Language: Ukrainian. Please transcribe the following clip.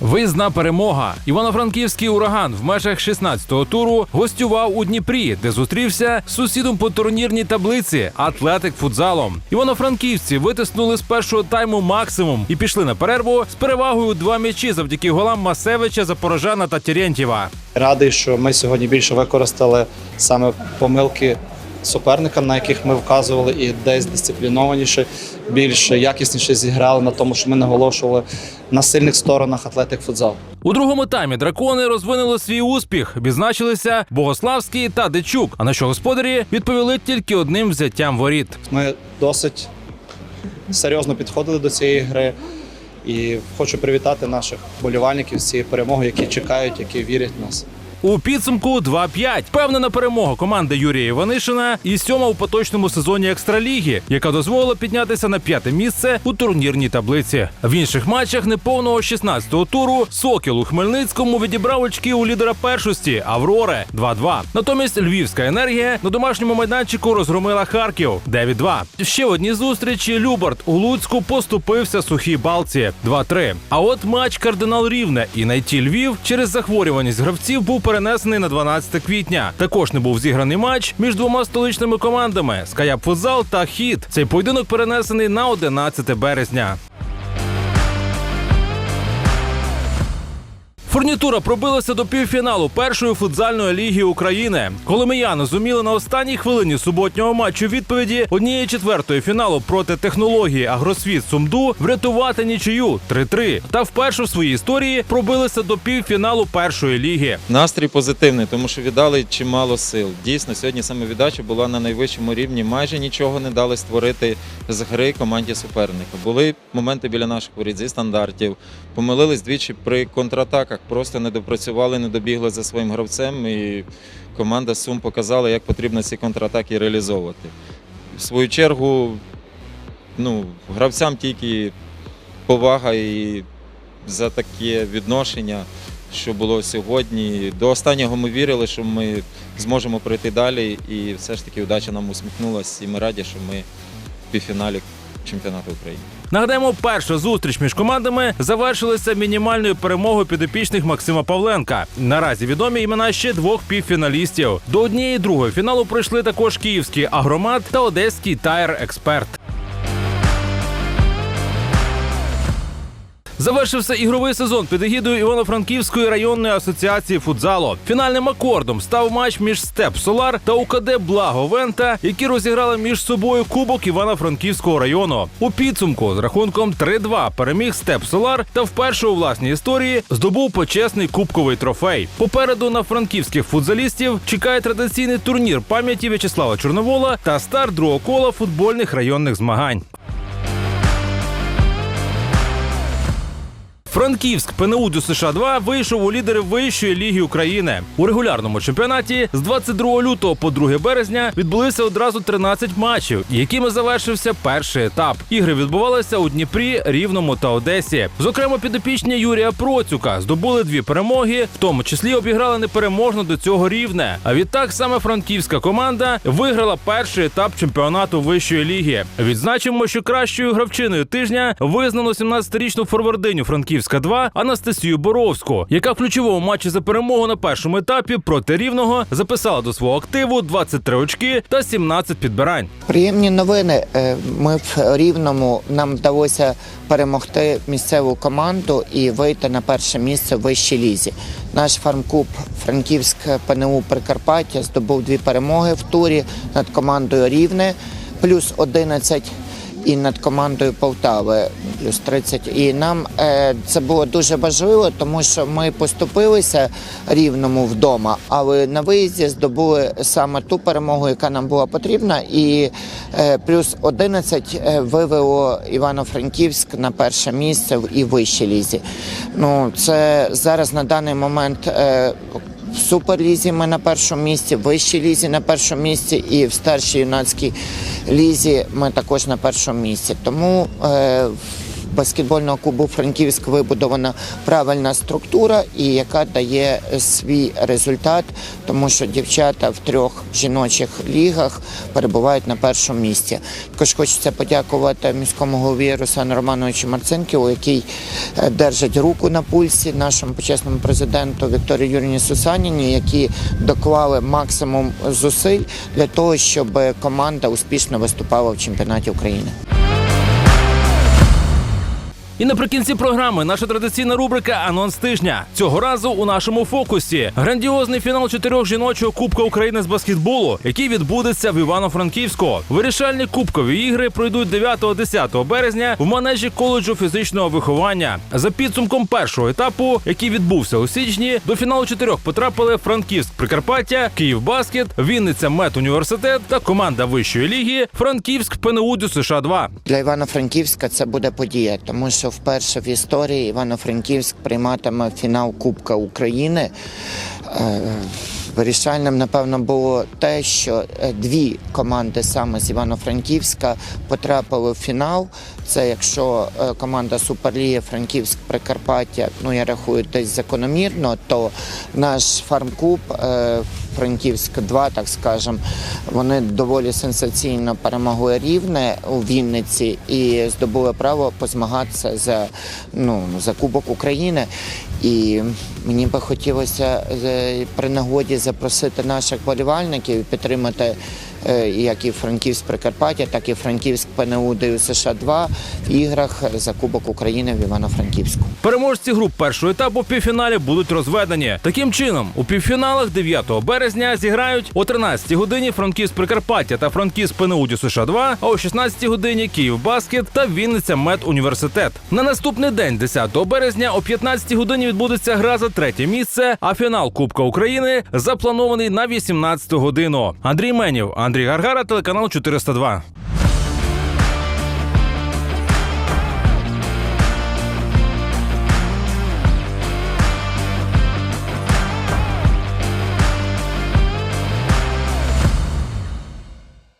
Виїзна перемога. Івано-Франківський ураган в межах 16-го туру гостював у Дніпрі, де зустрівся з сусідом по турнірній таблиці Атлетик футзалом. Івано-франківці витиснули з першого тайму максимум і пішли на перерву з перевагою два м'ячі завдяки голам Масевича, Запорожана та Терентьєва. Радий, що ми сьогодні більше використали саме помилки суперника, на яких ми вказували, і десь дисциплінованіше, більш якісніше зіграли на тому, що ми наголошували на сильних сторонах атлетик футзал. У другому таймі дракони розвинули свій успіх, відзначилися Богославський та Дечук. А на що господарі відповіли тільки одним взяттям воріт. Ми досить серйозно підходили до цієї гри. І хочу привітати наших болівальників з цією перемогою, які чекають, які вірять в нас. У підсумку 2-5. Впевнена перемога команди Юрія Іванишина і сьома у поточному сезоні екстраліги, яка дозволила піднятися на п'яте місце у турнірній таблиці. В інших матчах неповного 16-го туру Сокіл у Хмельницькому відібрав очки у лідера першості Авроре 2-2. Натомість Львівська енергія на домашньому майданчику розгромила Харків 9-2. Ще в одній зустрічі Любард у Луцьку поступився сухій балці 2-3. А от матч кардинал Рівне і найті Львів через захворюваність гравців був перенесений на 12 квітня. Також не був зіграний матч між двома столичними командами Скаяп Футзал та Хіт. Цей поєдинок перенесений на 11 березня. Фурнітура пробилася до півфіналу першої футзальної ліги України. Коломияни зуміли на останній хвилині суботнього матчу відповіді однієї четвертої фіналу проти технології Агросвіт Сумду врятувати нічию 3-3. Та вперше в своїй історії пробилися до півфіналу першої ліги. Настрій позитивний, тому що віддали чимало сил. Дійсно, сьогодні саме віддача була на найвищому рівні. Майже нічого не дали створити з гри команді суперника. Були моменти біля наших воріт зі стандартів. Помилились двічі при контратаках, просто не допрацювали, не добігли за своїм гравцем. І команда Сум показала, як потрібно ці контратаки реалізовувати. В свою чергу, ну, гравцям тільки повага і за таке відношення, що було сьогодні. До останнього ми вірили, що ми зможемо пройти далі, і все ж таки удача нам усміхнулася, і ми раді, що ми в півфіналі чемпіонату України. Нагадаємо, перша зустріч між командами завершилася мінімальною перемогою підопічних Максима Павленка. Наразі відомі імена ще двох півфіналістів. До однієї другої фіналу прийшли також київський агромат та одеський тайр Завершився ігровий сезон під егідою Івано-Франківської районної асоціації футзалу. Фінальним акордом став матч між Степ Солар та УКД Благо Вента, які розіграли між собою кубок Івано-Франківського району. У підсумку з рахунком 3-2 переміг Степ Солар та вперше у власній історії здобув почесний кубковий трофей. Попереду на франківських футзалістів чекає традиційний турнір пам'яті В'ячеслава Чорновола та старт другого кола футбольних районних змагань. Франківськ ПНУ ДЮСШ США 2 вийшов у лідери вищої ліги України у регулярному чемпіонаті з 22 лютого по 2 березня відбулися одразу 13 матчів, якими завершився перший етап. Ігри відбувалися у Дніпрі, Рівному та Одесі. Зокрема, підопічні Юрія Процюка здобули дві перемоги, в тому числі обіграли непереможно до цього рівне. А відтак саме франківська команда виграла перший етап чемпіонату вищої ліги. Відзначимо, що кращою гравчиною тижня визнано 17-річну форвардиню Франківська 2 Анастасію Боровську, яка в ключовому матчі за перемогу на першому етапі проти рівного записала до свого активу 23 очки та 17 підбирань. Приємні новини. Е, Ми в Рівному нам вдалося перемогти місцеву команду і вийти на перше місце в вищій лізі. Наш фармкуб Франківськ ПНУ Прикарпаття здобув дві перемоги в турі над командою Рівне, плюс 11 і над командою Полтави плюс 30. І нам е, це було дуже важливо, тому що ми поступилися рівному вдома, але на виїзді здобули саме ту перемогу, яка нам була потрібна, і е, плюс 11 е, вивело Івано-Франківськ на перше місце і вищій лізі. Ну це зараз на даний момент. В суперлізі ми на першому місці, в вищій лізі на першому місці і в старшій юнацькій лізі ми також на першому місці. Тому е, баскетбольного клубу Франківськ вибудована правильна структура і яка дає свій результат, тому що дівчата в трьох жіночих лігах перебувають на першому місці. Також хочеться подякувати міському голові Руслану Романовичу Марцинківу, який е, держить руку на пульсі нашому почесному президенту Вікторії Юріні Сусаніні, які доклали максимум зусиль для того, щоб команда успішно виступала в чемпіонаті України. І наприкінці програми наша традиційна рубрика Анонс тижня. Цього разу у нашому фокусі грандіозний фінал чотирьох жіночого Кубка України з баскетболу, який відбудеться в Івано-Франківську. Вирішальні кубкові ігри пройдуть 9-10 березня в манежі коледжу фізичного виховання. За підсумком першого етапу, який відбувся у січні, до фіналу чотирьох потрапили Франківськ Прикарпаття, Київ Баскет, Вінниця Мет Університет та команда вищої ліги Франківськ ПНУ США 2 Для Івано-Франківська це буде подія, тому що вперше в історії Івано-Франківськ прийматиме фінал Кубка України. Е, Вирішальним, напевно, було те, що е, дві команди саме з Івано-Франківська потрапили в фінал. Це якщо е, команда Суперліги Франківськ Прикарпаття, ну я рахую десь закономірно, то наш фармклуб е, Франківськ 2, так скажемо, вони доволі сенсаційно перемогли рівне у Вінниці і здобули право позмагатися за, ну, за Кубок України. І мені би хотілося е, при нагоді запросити наших болівальників підтримати е, як і Франківськ Прикарпаття, так і Франківськ ПНУ ДЮ США 2 в іграх за Кубок України в Івано-Франківську. Переможці груп першого етапу півфіналі будуть розведені. Таким чином, у півфіналах 9 березня зіграють о 13 годині Франківськ Прикарпаття та Франківськ ПНУ США 2 а о 16 годині Київ Баскет та Вінниця Мед Університет. На наступний день, 10 березня, о 15 годині відбудеться гра за третє місце. А фінал Кубка України запланований на 18 годину. Андрій Менів, Андрій Гаргара, телеканал 402.